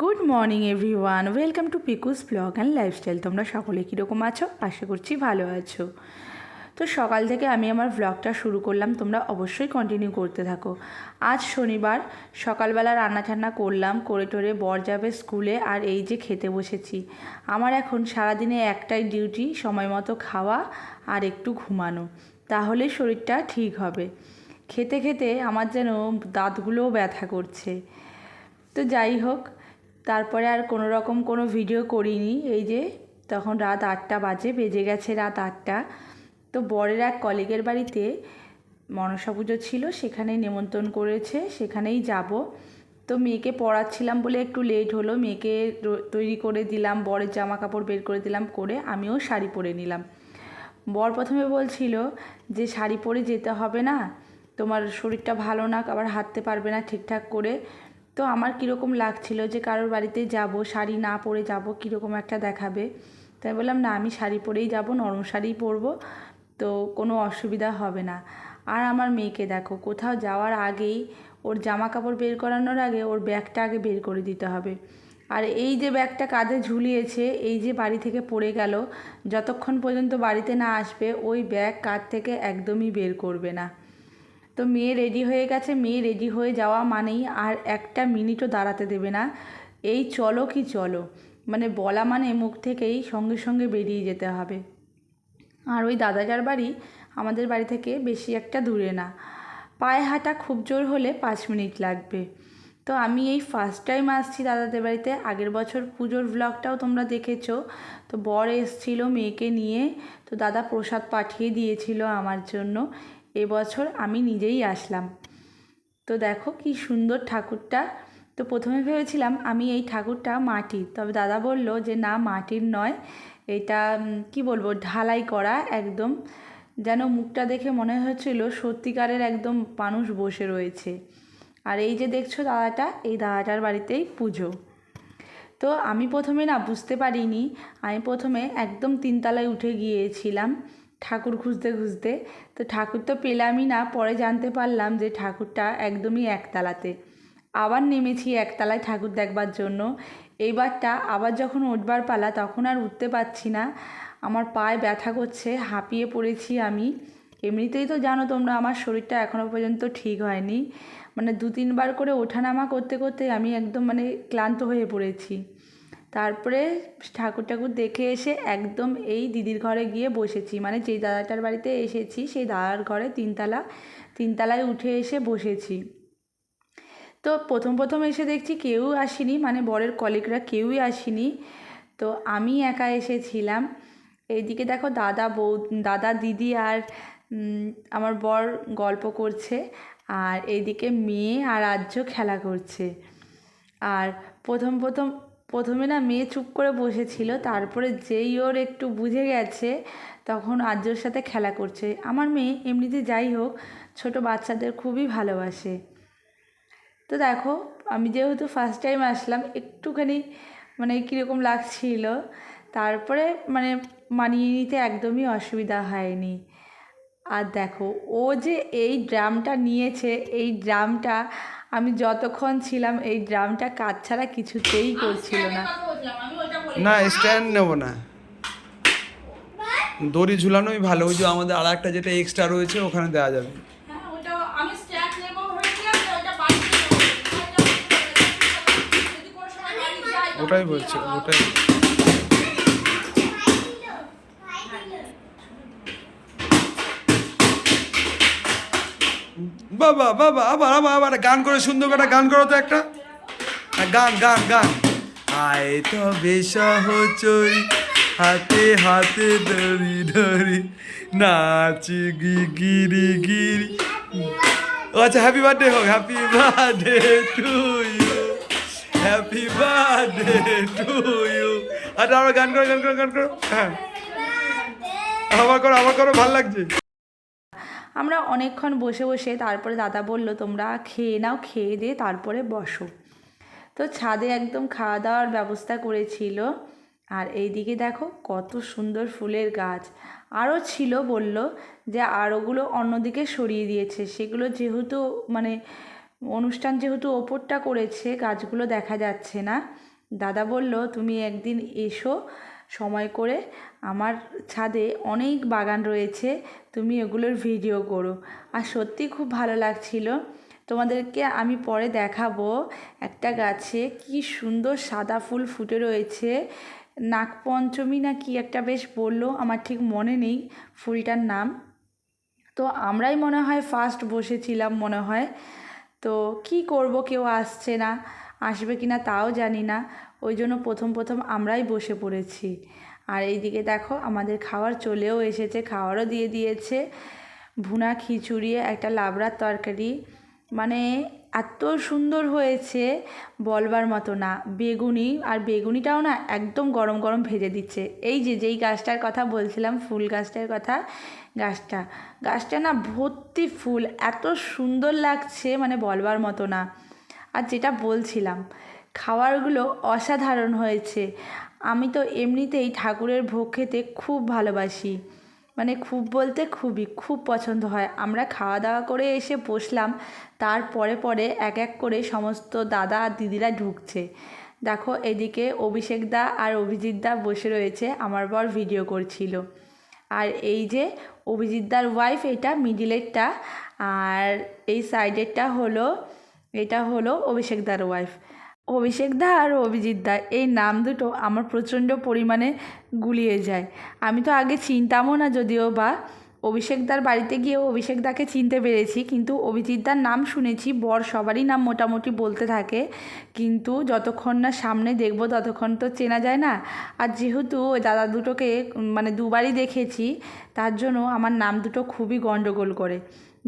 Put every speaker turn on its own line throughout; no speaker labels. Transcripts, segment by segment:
Good morning everyone welcome to Piku's blog and lifestyle তোমরা সকলে কীরকম আছো? আশা করছি ভালো আছো। তো সকাল থেকে আমি আমার ব্লগটা শুরু করলাম। তোমরা অবশ্যই কন্টিনিউ করতে থাকো। আজ শনিবার, সকালবেলা রান্না ঠান্না করলাম, করে টোরে বর যাবে স্কুলে আর এই যে খেতে বসেছি। আমার এখন সারাদিনে একটাই ডিউটি সময় মতো খাওয়া আর একটু ঘুমানো। তাহলে শরীরটা ঠিক হবে। খেতে খেতে আমার যেন দাঁতগুলোও ব্যথা করছে। তো যাই হোক তারপরে আর কোনো রকম কোনো ভিডিও করিনি। এই যে তখন রাত আটটা বাজে, বেজে গেছে রাত আটটা। তো বরের এক কলিগের বাড়িতে মনসা পুজো ছিল, সেখানেই নেমন্তন্ন করেছে, সেখানেই যাব। তো মেয়েকে পড়াচ্ছিলাম বলে একটু লেট হলো, মেয়েকে তৈরি করে দিলাম, বরের জামা কাপড় বের করে দিলাম, করে আমিও শাড়ি পরে নিলাম। বর প্রথমে বলছিল যে, শাড়ি পরে যেতে হবে না, তোমার শরীরটা ভালো না, আবার হাঁটতে পারবে না ঠিকঠাক করে। তো আমার কীরকম লাগছিল যে কারোর বাড়িতে যাব, শাড়ি না পরে যাব কীরকম একটা দেখাবে। তাই বললাম, না, আমি শাড়ি পরেই যাব, নরম শাড়িই পরবো, তো কোনো অসুবিধা হবে না। আর আমার মেয়েকে দেখো, কোথাও যাওয়ার আগেই ওর জামা কাপড় বের করানোর আগে ওর ব্যাগটা আগে বের করে দিতে হবে। আর এই যে ব্যাগটা কাঁধে ঝুলিয়েছে, এই যে বাড়ি থেকে পড়ে গেল, যতক্ষণ পর্যন্ত বাড়িতে না আসবে, ওই ব্যাগ কাঁধ থেকে একদমই বের করবে না। তো মেয়ে রেডি হয়ে গেছে, মেয়ে রেডি হয়ে যাওয়া মানেই আর একটা মিনিটও দাঁড়াতে দেবে না। এই চলো কি চলো মানে বলা মানে মুখ থেকেই সঙ্গে সঙ্গে বেরিয়ে যেতে হবে। আর ওই দাদাজার বাড়ি আমাদের বাড়ি থেকে বেশি একটা দূরে না। পায়ে হাঁটা খুব জোর হলে পাঁচ মিনিট লাগবে। তো আমি এই ফার্স্ট টাইম আসছি দাদাদের বাড়িতে, আগের বছর পুজোর ভ্লগটাও তোমরা দেখেছ। তো বর এসছিল মেয়েকে নিয়ে, তো দাদা প্রসাদ পাঠিয়ে দিয়েছিল আমার জন্য। এবছর আমি নিজেই আসলাম। তো দেখো কি সুন্দর ঠাকুরটা। তো প্রথমে ভেবেছিলাম আমি এই ঠাকুরটা মাটির তবে দাদা বলল যে, না, মাটির নয়। এটা কি বলব, ঢালাই করা একদম। যেন মুখটা দেখে মনে হচ্ছিল সত্যিকারের একদম মানুষ বসে রয়েছে। আর এই যে দেখছ দাদাটা, এই দাদাটার বাড়িতেই পুজো। তো আমি প্রথমে না বুঝতে পারিনি। আমি প্রথমে একদম তিনতলায় উঠে গিয়েছিলাম। ঠাকুর খুঁজতে খুঁজতে। তো ঠাকুর তো পেলামই না, পরে জানতে পারলাম যে ঠাকুরটা একদমই একতলাতে। আবার নেমেছি একতলায় ঠাকুর দেখবার জন্য। এইবারটা আবার যখন উঠবার পালা, তখন আর উঠতে পারছি না। আমার পায়ে ব্যথা করছে, হাঁপিয়ে পড়েছি আমি। এমনিতেই তো জানো তোমরা, আমার শরীরটা এখনও পর্যন্ত ঠিক হয়নি। মানে দু তিনবার করে ওঠানামা করতে করতে আমি একদম মানে ক্লান্ত হয়ে পড়েছি। তারপরে ঠাকুর ঠাকুর দেখে এসে একদম এই দিদির ঘরে গিয়ে বসেছি। মানে যেই দাদাটার বাড়িতে এসেছি, সেই দাদার ঘরে তিনতলা, তিনতলায় উঠে এসে বসেছি। তো প্রথম প্রথম এসে দেখছি কেউ আসেনি মানে বরের কলিগরা কেউই আসেনি। তো আমি একা এসেছিলাম। এইদিকে দেখো দাদা বৌ দাদা দিদি আর আমার বর গল্প করছে আর এইদিকে মেয়ে আর রাজ্য খেলা করছে। আর প্রথম প্রথম প্রথমে না মেয়ে চুপ করে বসেছিল, তারপরে যেই ওর একটু বুঝে গেছে, তখন আর্যর সাথে খেলা করছে। আমার মেয়ে এমনিতে যাই হোক, ছোট বাচ্চাদের খুবই ভালোবাসে। তো দেখো, আমি যেহেতু ফার্স্ট টাইম আসলাম, একটুখানি মানে কীরকম লাগছিল। তারপরে মানে মানিয়ে নিতে একদমই অসুবিধা হয়নি। আর দেখো, ও যে এই ড্রামটা নিয়েছে, এই ড্রামটা আমি যতক্ষণ ছিলাম এই ড্রামটা কাজ ছাড়া কিছুতেই করছিল না।
না স্ট্যান্ড নেব না। দড়ি ঝুলানোই ভালো। ওই যে আমাদের আর একটা যেটা এক্সট্রা রয়েছে ওখানে দেওয়া যাবে।
ওটাই ওটা আমি
বাবা বাবা আবার আবার আবার গান করে সুন্দর করে গান করো তো একটা। হ্যাঁ, গান গান গান। আয় তবে সহচরি হাতে হাতে ধরি ধরি নাচি গিরি গিরি আচ্ছা হ্যাপি বার্থডে হোক happy birthday to you happy birthday to you আচ্ছা আবার গান করো গান করো গান করো। হ্যাঁ। আবার করো আবার করো ভালো লাগছে।
আমরা অনেকক্ষণ বসে বসে তারপরে দাদা বলল, তোমরা খেয়ে নাও, খেয়ে দিয়ে তারপরে বসো। তো ছাদে একদম খাওয়া দাওয়ার ব্যবস্থা করেছিল। আর এইদিকে দেখো কত সুন্দর ফুলের গাছ। আরও ছিল বলল যে আরোগুলো অন্যদিকে সরিয়ে দিয়েছে। সেগুলো যেহেতু মানে অনুষ্ঠান যেহেতু ওপরটা করেছে, গাছগুলো দেখা যাচ্ছে না। দাদা বলল, তুমি একদিন এসো সময় করে আমার ছাদে অনেক বাগান রয়েছে, তুমি এগুলোর ভিডিও করো। আর সত্যি খুব ভালো লাগছিল। তোমাদেরকে আমি পরে দেখাবো একটা গাছে কি সুন্দর সাদা ফুল ফুটে রয়েছে। নাগপঞ্চমী না কি একটা বেশ বলল, আমার ঠিক মনে নেই ফুলটার নাম। তো আমরাই মনে হয় ফার্স্ট বসেছিলাম মনে হয়। তো কি করব, কেউ আসছে না, আসবে কি না তাও জানি না। ওই জন্য প্রথম প্রথম আমরাই বসে পড়েছি। আর এইদিকে দেখো আমাদের খাওয়ার চলেও এসেছে, খাওয়ারও দিয়ে দিয়েছে। ভুনা খিচুড়ি, একটা লাবড়ার তরকারি। মানে এত সুন্দর হয়েছে বলবার মতো না। বেগুনি, আর বেগুনিটাও না একদম গরম গরম ভেজে দিচ্ছে। এই যে যেই গাছটার কথা বলছিলাম, ফুল গাছটার কথা, গাছটা। গাছটা না ভর্তি ফুল, এত সুন্দর লাগছে মানে বলবার মতো না। আর যেটা বলছিলাম খাবারগুলো অসাধারণ হয়েছে। আমি তো এমনিতেই ঠাকুরের ভোগ খেতে খুব ভালোবাসি। মানে খুব বলতে খুবই, খুব পছন্দ হয়। আমরা খাওয়া দাওয়া করে এসে বসলাম তারপরে পরে এক এক করে সমস্ত দাদা আর দিদিরা ঢুকছে। দেখো, এদিকে অভিষেক দা আর অভিজিৎ দা বসে রয়েছে, আমার বর ভিডিও করছিল। আর এই যে অভিজিৎদার ওয়াইফ এটা মিডিলেরটা আর এই সাইডেরটা হলো, এটা হলো অভিষেকদার ওয়াইফ অভিষেকদা আর অভিজিৎ দা, এই নাম দুটো আমার প্রচণ্ড পরিমাণে গুলিয়ে যায়। আমি তো আগে চিনতামও না যদিও বা অভিষেকদার বাড়িতে গিয়ে অভিষেকদাকে চিনতে পেরেছি, কিন্তু অভিজিৎদার নাম শুনেছি, বর সবারই নাম মোটামুটি বলতে থাকে। কিন্তু যতক্ষণ না সামনে দেখব ততক্ষণ তো চেনা যায় না। আর যেহেতু ওই দাদা দুটোকে মানে দুবারই দেখেছি, তার জন্য আমার নাম দুটো খুবই গণ্ডগোল করে।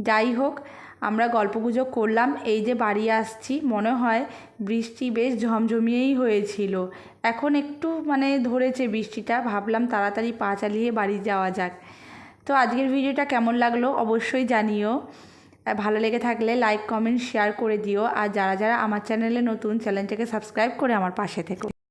যাই হোক আমরা গল্পগুজব করলাম, এই যে বাড়ি আসছি, মনে হয় বৃষ্টি বেশ ঝমঝমিয়েই হয়েছিল। এখন একটু মানে ধরেছে বৃষ্টিটা, ভাবলাম তাড়াতাড়ি পা চালিয়ে বাড়ি যাওয়া যাক। তো আজকের ভিডিওটা কেমন লাগল অবশ্যই জানিও। ভালো লেগে থাকলে লাইক, কমেন্ট, শেয়ার করে দিও। আর যারা যারা আমার চ্যানেলে নতুন, চ্যানেলটাকে সাবস্ক্রাইব করে আমার পাশে থেকো।